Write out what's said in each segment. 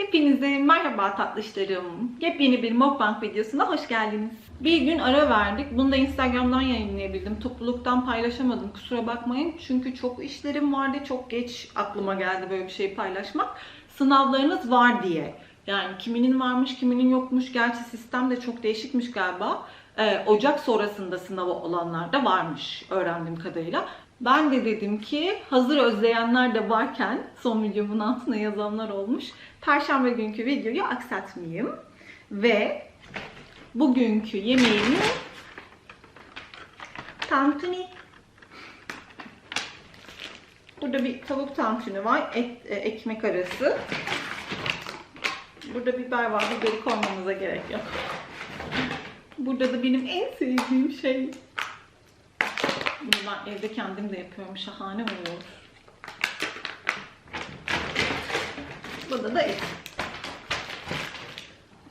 Hepinize merhaba tatlışlarım. Yepyeni bir mukbang videosuna hoş geldiniz. Bir gün ara verdik. Bunu da Instagram'dan yayınlayabildim. Topluluktan paylaşamadım. Kusura bakmayın. Çünkü çok işlerim vardı. Çok geç aklıma geldi böyle bir şey paylaşmak. Sınavlarınız var diye. Yani kiminin varmış, kiminin yokmuş. Gerçi sistem de çok değişikmiş galiba. Ee, Ocak sonrasında sınavı olanlar da varmış öğrendiğim kadarıyla. Ben de dedim ki hazır özleyenler de varken son videomun altına yazanlar olmuş. Perşembe günkü videoyu aksatmayayım. Ve bugünkü yemeğimi tantuni. Burada bir tavuk tantuni var. Et, e, ekmek arası. Burada biber var. Biberi koymamıza gerek yok. Burada da benim en sevdiğim şey. Bunu ben evde kendim de yapıyorum. Şahane oluyor. Burada da et.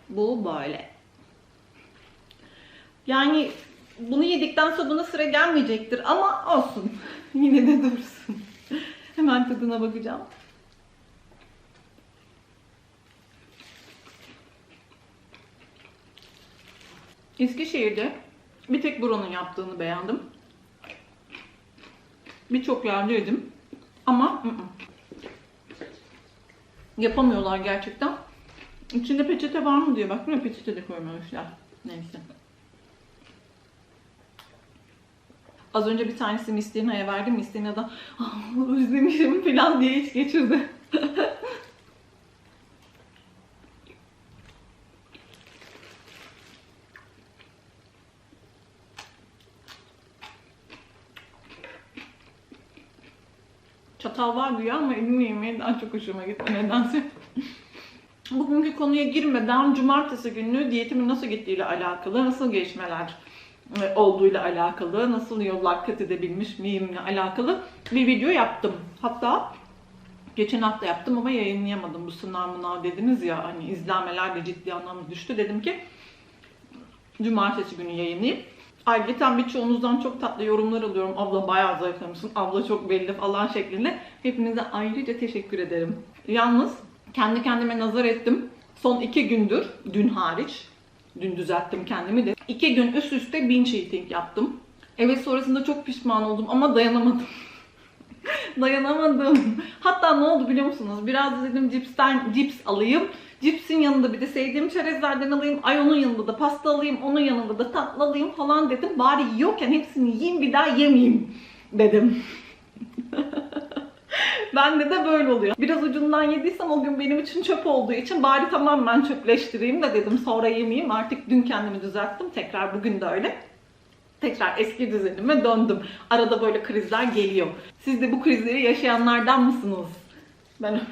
Bu böyle. Yani bunu yedikten sonra buna sıra gelmeyecektir ama olsun. Yine de dursun. Hemen tadına bakacağım. Eskişehir'de bir tek buranın yaptığını beğendim. Birçok yerde yedim. Ama ı -ı. yapamıyorlar gerçekten. İçinde peçete var mı diye baktım ya peçete de koymamışlar. Neyse. Az önce bir tanesi Mistina'ya verdim. Mistina da "Ah, özlemişim falan diye hiç geçirdi. Çatal var güya ama elimle yemeği daha çok hoşuma gitti nedense. Bugünkü konuya girmeden cumartesi günü diyetimin nasıl gittiğiyle alakalı, nasıl gelişmeler e, olduğuyla alakalı, nasıl yollar kat edebilmiş miyimle alakalı bir video yaptım. Hatta geçen hafta yaptım ama yayınlayamadım. Bu sınav mınav dediniz ya hani izlenmeler de ciddi anlamda düştü. Dedim ki cumartesi günü yayınlayayım. Ayrıca birçoğunuzdan çok tatlı yorumlar alıyorum. Abla bayağı zayıflamışsın, abla çok belli falan şeklinde. Hepinize ayrıca teşekkür ederim. Yalnız kendi kendime nazar ettim. Son iki gündür, dün hariç, dün düzelttim kendimi de. İki gün üst üste binge eating yaptım. Evet sonrasında çok pişman oldum ama dayanamadım. dayanamadım. Hatta ne oldu biliyor musunuz? Biraz dedim cipsten cips alayım. Cipsin yanında bir de sevdiğim çerezlerden alayım. Ay onun yanında da pasta alayım. Onun yanında da tatlı alayım falan dedim. Bari yiyorken hepsini yiyeyim bir daha yemeyeyim dedim. Bende de böyle oluyor. Biraz ucundan yediysem o gün benim için çöp olduğu için bari tamamen çöpleştireyim de dedim sonra yemeyeyim. Artık dün kendimi düzelttim. Tekrar bugün de öyle. Tekrar eski düzenime döndüm. Arada böyle krizler geliyor. Siz de bu krizleri yaşayanlardan mısınız? Ben öyle.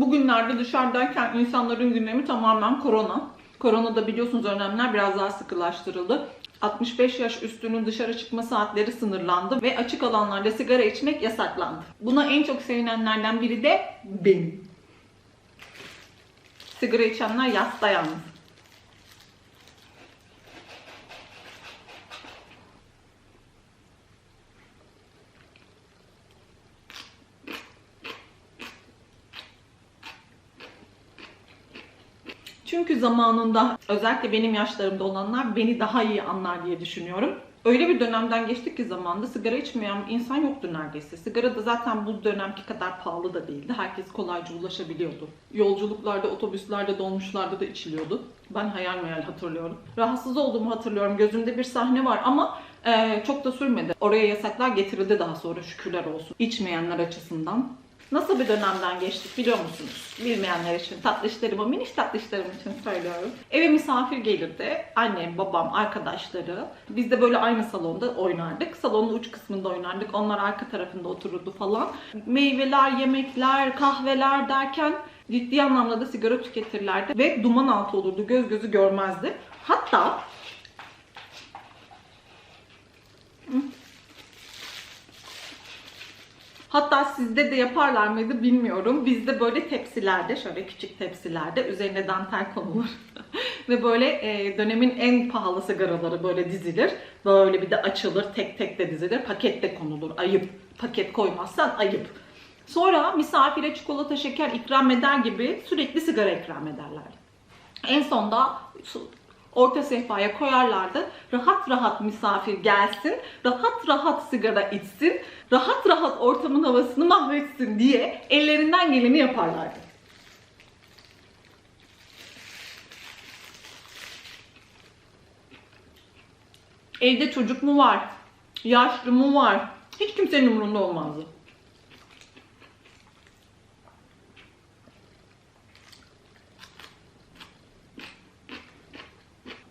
Bugünlerde dışarıdayken insanların gündemi tamamen korona. Korona da biliyorsunuz önlemler biraz daha sıkılaştırıldı. 65 yaş üstünün dışarı çıkma saatleri sınırlandı ve açık alanlarda sigara içmek yasaklandı. Buna en çok sevinenlerden biri de benim. Sigara içenler yasta yalnız. Çünkü zamanında özellikle benim yaşlarımda olanlar beni daha iyi anlar diye düşünüyorum. Öyle bir dönemden geçtik ki zamanda sigara içmeyen insan yoktu neredeyse. Sigara da zaten bu dönemki kadar pahalı da değildi. Herkes kolayca ulaşabiliyordu. Yolculuklarda, otobüslerde, dolmuşlarda da içiliyordu. Ben hayal meyal hatırlıyorum. Rahatsız olduğumu hatırlıyorum. Gözümde bir sahne var ama e, çok da sürmedi. Oraya yasaklar getirildi daha sonra şükürler olsun. İçmeyenler açısından. Nasıl bir dönemden geçtik biliyor musunuz? Bilmeyenler için, tatlışlarıma, miniş tatlışlarım için söylüyorum. Eve misafir gelirdi. Annem, babam, arkadaşları. Biz de böyle aynı salonda oynardık. Salonun uç kısmında oynardık. Onlar arka tarafında otururdu falan. Meyveler, yemekler, kahveler derken ciddi anlamda da sigara tüketirlerdi. Ve duman altı olurdu. Göz gözü görmezdi. Hatta Hatta sizde de yaparlar mıydı bilmiyorum. Bizde böyle tepsilerde, şöyle küçük tepsilerde üzerine dantel konulur. Ve böyle e, dönemin en pahalı sigaraları böyle dizilir. Böyle bir de açılır, tek tek de dizilir. Pakette konulur. Ayıp. Paket koymazsan ayıp. Sonra misafire çikolata, şeker ikram eder gibi sürekli sigara ikram ederler. En sonda orta sehpaya koyarlardı. Rahat rahat misafir gelsin, rahat rahat sigara içsin, rahat rahat ortamın havasını mahvetsin diye ellerinden geleni yaparlardı. Evde çocuk mu var? Yaşlı mı var? Hiç kimsenin umurunda olmazdı.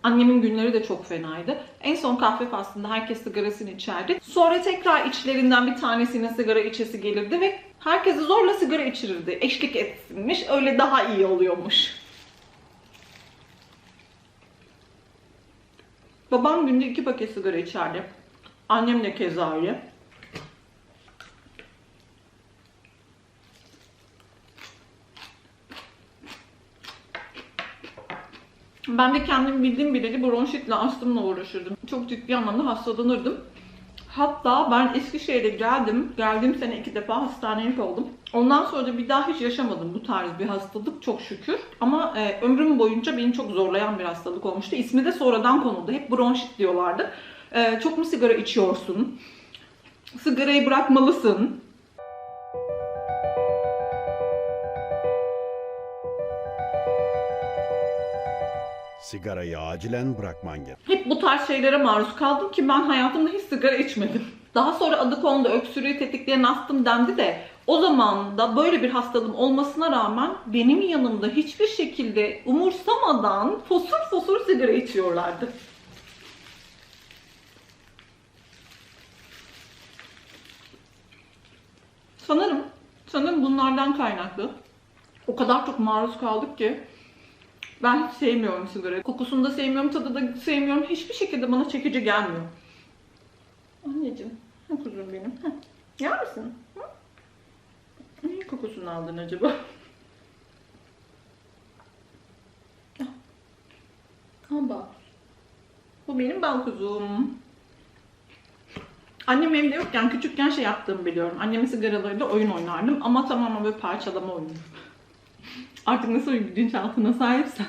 Annemin günleri de çok fenaydı. En son kahve faslında herkes sigarasını içerdi. Sonra tekrar içlerinden bir tanesine sigara içesi gelirdi ve herkesi zorla sigara içirirdi. Eşlik etsinmiş, öyle daha iyi oluyormuş. Babam günde iki paket sigara içerdi. Annem de keza öyle. Ben de kendim bildiğim bileli bronşitle, astımla uğraşırdım. Çok ciddi anlamda hastalanırdım. Hatta ben Eskişehir'e geldim. Geldiğim sene iki defa hastanelik oldum. Ondan sonra da bir daha hiç yaşamadım bu tarz bir hastalık çok şükür. Ama e, ömrüm boyunca beni çok zorlayan bir hastalık olmuştu. İsmi de sonradan konuldu. Hep bronşit diyorlardı. E, çok mu sigara içiyorsun? Sigarayı bırakmalısın. Sigarayı acilen bırakman gerek. Hep bu tarz şeylere maruz kaldım ki ben hayatımda hiç sigara içmedim. Daha sonra adı kondu, öksürüğü tetikleyen astım dendi de o zaman da böyle bir hastalığım olmasına rağmen benim yanımda hiçbir şekilde umursamadan fosur fosur sigara içiyorlardı. Sanırım, sanırım bunlardan kaynaklı. O kadar çok maruz kaldık ki ben hiç sevmiyorum sigara. Kokusunu da sevmiyorum, tadı da sevmiyorum. Hiçbir şekilde bana çekici gelmiyor. Anneciğim, ha kuzum benim. Heh. Yer misin? Hı? Kokusunu aldın acaba? Ah. Al bak. Bu benim bal kuzum. Annem evde yokken küçükken şey yaptığımı biliyorum. Annemin sigaralarıyla oyun oynardım ama tamamen böyle parçalama oyunu. Artık nasıl bir bilinçaltına sahipsen.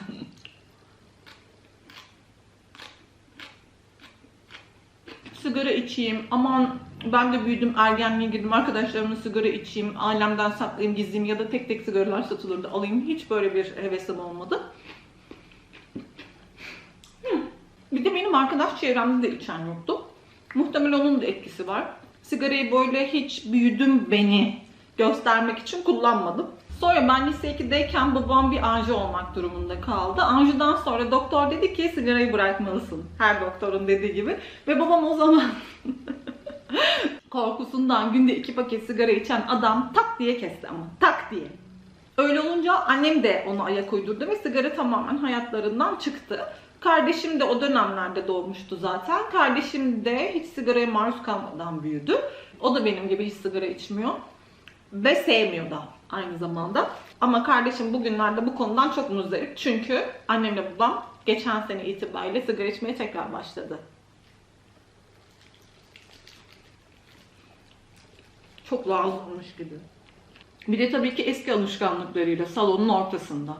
sigara içeyim, aman ben de büyüdüm, ergenliğe girdim, arkadaşlarımla sigara içeyim, ailemden saklayayım, gizleyeyim ya da tek tek sigaralar satılırdı alayım. Hiç böyle bir hevesim olmadı. Bir de benim arkadaş çevremde de içen yoktu. Muhtemelen onun da etkisi var. Sigarayı böyle hiç büyüdüm beni göstermek için kullanmadım. Sonra ben lise 2'deyken babam bir anji olmak durumunda kaldı. Anjiden sonra doktor dedi ki sigarayı bırakmalısın. Her doktorun dediği gibi. Ve babam o zaman korkusundan günde iki paket sigara içen adam tak diye kesti ama tak diye. Öyle olunca annem de onu ayak uydurdu ve sigara tamamen hayatlarından çıktı. Kardeşim de o dönemlerde doğmuştu zaten. Kardeşim de hiç sigaraya maruz kalmadan büyüdü. O da benim gibi hiç sigara içmiyor. Ve sevmiyor da aynı zamanda. Ama kardeşim bugünlerde bu konudan çok muzdarip. Çünkü annemle babam geçen sene itibariyle sigara içmeye tekrar başladı. Çok lazımmış gibi. Bir de tabii ki eski alışkanlıklarıyla salonun ortasında.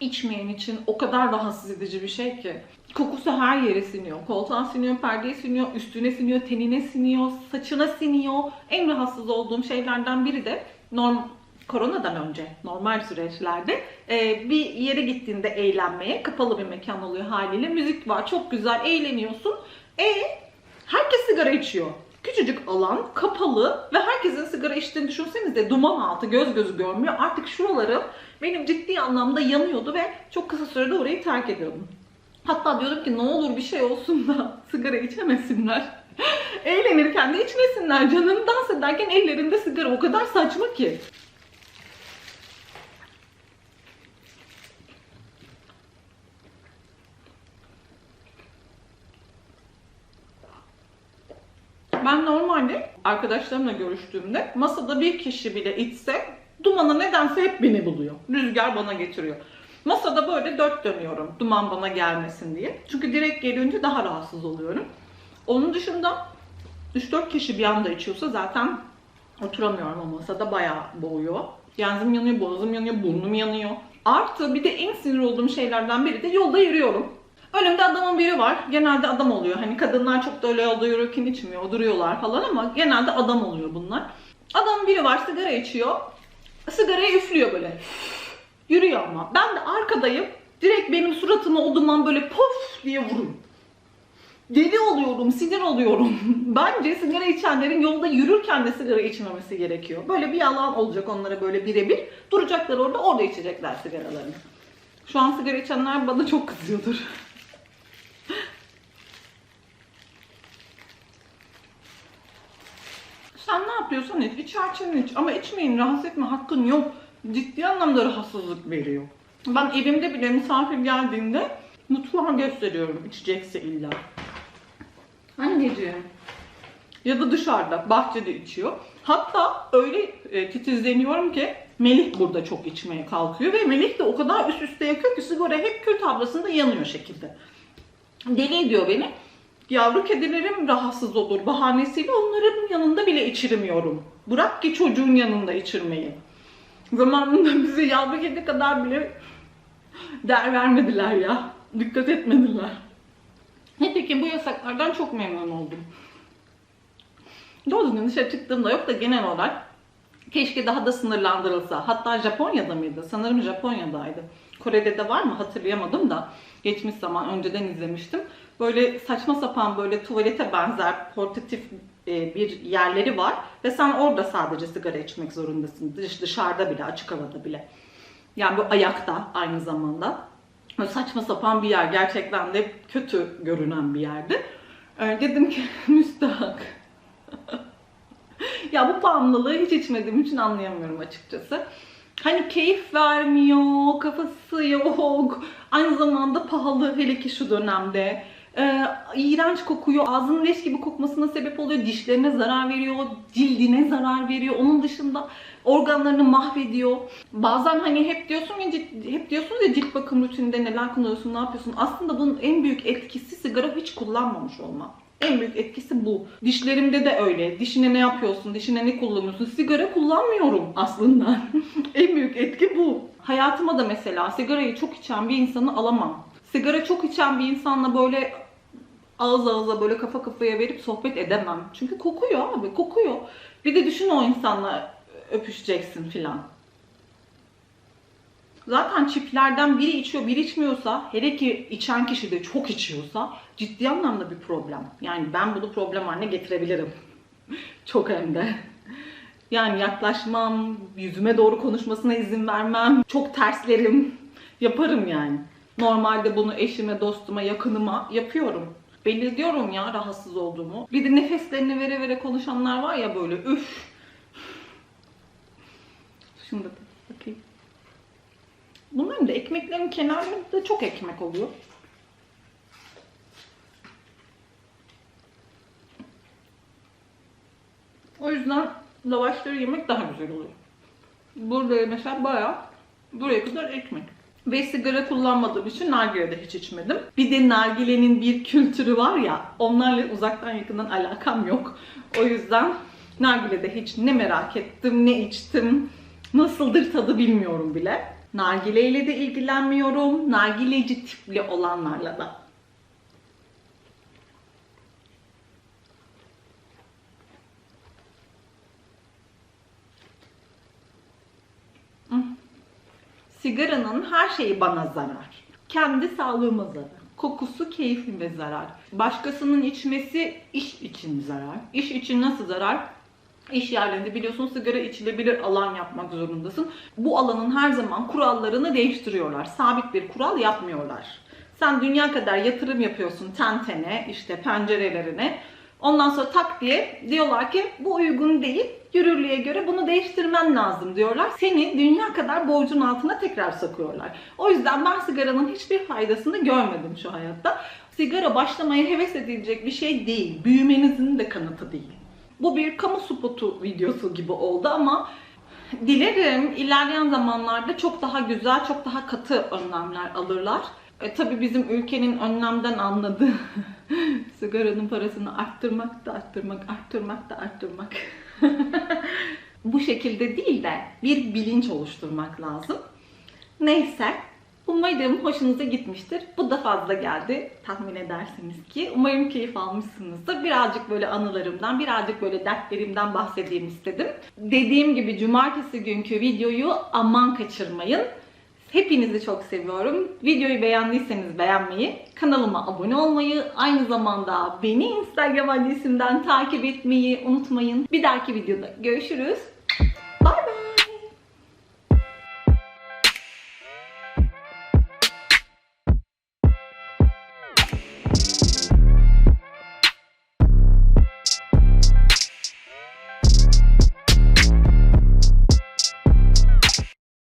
İçmeyen için o kadar rahatsız edici bir şey ki. Kokusu her yere siniyor. Koltuğa siniyor, perdeye siniyor, üstüne siniyor, tenine siniyor, saçına siniyor. En rahatsız olduğum şeylerden biri de norm koronadan önce normal süreçlerde e, bir yere gittiğinde eğlenmeye kapalı bir mekan oluyor haliyle. Müzik var çok güzel eğleniyorsun. E herkes sigara içiyor. Küçücük alan kapalı ve herkesin sigara içtiğini düşünsenize duman altı göz gözü görmüyor. Artık şuralarım benim ciddi anlamda yanıyordu ve çok kısa sürede orayı terk ediyordum hatta diyordum ki ne olur bir şey olsun da sigara içemesinler eğlenirken de içmesinler canım dans ederken ellerinde sigara o kadar saçma ki Ben normalde arkadaşlarımla görüştüğümde masada bir kişi bile içse Dumanı nedense hep beni buluyor. Rüzgar bana getiriyor. Masada böyle dört dönüyorum duman bana gelmesin diye. Çünkü direkt gelince daha rahatsız oluyorum. Onun dışında 3-4 kişi bir anda içiyorsa zaten oturamıyorum o masada bayağı boğuyor. Genzim yanıyor, boğazım yanıyor, burnum yanıyor. Artı bir de en sinir olduğum şeylerden biri de yolda yürüyorum. Önümde adamın biri var. Genelde adam oluyor. Hani kadınlar çok da öyle yolda yürürken içmiyor, duruyorlar falan ama genelde adam oluyor bunlar. Adamın biri var sigara içiyor. Sigarayı üflüyor böyle. Yürüyor ama. Ben de arkadayım. Direkt benim suratıma o duman böyle pof diye vuruyor. Deli oluyorum, sinir oluyorum. Bence sigara içenlerin yolda yürürken de sigara içmemesi gerekiyor. Böyle bir alan olacak onlara böyle birebir. Duracaklar orada, orada içecekler sigaralarını. Şu an sigara içenler bana çok kızıyordur. Sen ne yapıyorsan iç, içerken iç. Ama içmeyin, rahatsız etme, hakkın yok. Ciddi anlamda rahatsızlık veriyor. Ben evimde bile misafir geldiğinde mutfağa gösteriyorum içecekse illa. Anneciğim. Ya da dışarıda, bahçede içiyor. Hatta öyle e, titizleniyorum ki Melih burada çok içmeye kalkıyor ve Melih de o kadar üst üste yakıyor ki sigara hep kül tablasında yanıyor şekilde. Deli ediyor beni. Yavru kedilerim rahatsız olur bahanesiyle onların yanında bile içirmiyorum. Bırak ki çocuğun yanında içirmeyi. Zamanında bize yavru kedi kadar bile değer vermediler ya. Dikkat etmediler. Nitekim bu yasaklardan çok memnun oldum. Doğru düzgün dışarı çıktığımda yok da genel olarak keşke daha da sınırlandırılsa. Hatta Japonya'da mıydı? Sanırım Japonya'daydı. Kore'de de var mı hatırlayamadım da geçmiş zaman önceden izlemiştim. Böyle saçma sapan böyle tuvalete benzer portatif e, bir yerleri var ve sen orada sadece sigara içmek zorundasın. Dış, dışarıda bile, açık havada bile. Yani bu ayakta aynı zamanda. Böyle saçma sapan bir yer. Gerçekten de kötü görünen bir yerdi. Ee, dedim ki müstahak. ya bu bağımlılığı hiç içmediğim için anlayamıyorum açıkçası. Hani keyif vermiyor, kafası yok. Aynı zamanda pahalı hele ki şu dönemde. Ee, iğrenç kokuyor, ağzının leş gibi kokmasına sebep oluyor, dişlerine zarar veriyor, cildine zarar veriyor. Onun dışında organlarını mahvediyor. Bazen hani hep diyorsun ya hep diyorsunuz ya cilt bakım rutininde neler kullanıyorsun, ne yapıyorsun. Aslında bunun en büyük etkisi sigara hiç kullanmamış olma. En büyük etkisi bu. Dişlerimde de öyle. Dişine ne yapıyorsun? Dişine ne kullanıyorsun? Sigara kullanmıyorum aslında. en büyük etki bu. Hayatıma da mesela sigarayı çok içen bir insanı alamam. Sigara çok içen bir insanla böyle ağız ağıza böyle kafa kafaya verip sohbet edemem. Çünkü kokuyor abi kokuyor. Bir de düşün o insanla öpüşeceksin filan. Zaten çiftlerden biri içiyor, biri içmiyorsa, hele ki içen kişi de çok içiyorsa ciddi anlamda bir problem. Yani ben bunu problem haline getirebilirim. çok hem de. Yani yaklaşmam, yüzüme doğru konuşmasına izin vermem, çok terslerim, yaparım yani. Normalde bunu eşime, dostuma, yakınıma yapıyorum. Belli diyorum ya rahatsız olduğumu. Bir de nefeslerini vere vere konuşanlar var ya böyle üf. Da bakayım. Bunların da ekmeklerin kenarlarında çok ekmek oluyor. O yüzden lavaşları yemek daha güzel oluyor. Burada mesela bayağı buraya kadar ekmek. Ve sigara kullanmadığım için nargile de hiç içmedim. Bir de nargilenin bir kültürü var ya, onlarla uzaktan yakından alakam yok. O yüzden nargilede hiç ne merak ettim, ne içtim, nasıldır tadı bilmiyorum bile. Nargile ile de ilgilenmiyorum, nargileci tipli olanlarla da. Sigaranın her şeyi bana zarar. Kendi sağlığıma zarar. Kokusu keyfime zarar. Başkasının içmesi iş için zarar. İş için nasıl zarar? İş yerlerinde biliyorsun sigara içilebilir alan yapmak zorundasın. Bu alanın her zaman kurallarını değiştiriyorlar. Sabit bir kural yapmıyorlar. Sen dünya kadar yatırım yapıyorsun tentene, işte pencerelerine. Ondan sonra tak diye diyorlar ki bu uygun değil. Yürürlüğe göre bunu değiştirmen lazım diyorlar. Seni dünya kadar borcun altına tekrar sokuyorlar. O yüzden ben sigaranın hiçbir faydasını görmedim şu hayatta. Sigara başlamaya heves edilecek bir şey değil. Büyümenizin de kanıtı değil. Bu bir kamu spotu videosu gibi oldu ama Dilerim ilerleyen zamanlarda çok daha güzel, çok daha katı önlemler alırlar. E, tabii bizim ülkenin önlemden anladığı sigaranın parasını arttırmak da arttırmak, arttırmak da arttırmak. Bu şekilde değil de bir bilinç oluşturmak lazım. Neyse. Umarım hoşunuza gitmiştir. Bu da fazla geldi tahmin edersiniz ki. Umarım keyif almışsınızdır. Birazcık böyle anılarımdan, birazcık böyle dertlerimden bahsedeyim istedim. Dediğim gibi cumartesi günkü videoyu aman kaçırmayın. Hepinizi çok seviyorum. Videoyu beğendiyseniz beğenmeyi, kanalıma abone olmayı, aynı zamanda beni Instagram adresimden takip etmeyi unutmayın. Bir dahaki videoda görüşürüz.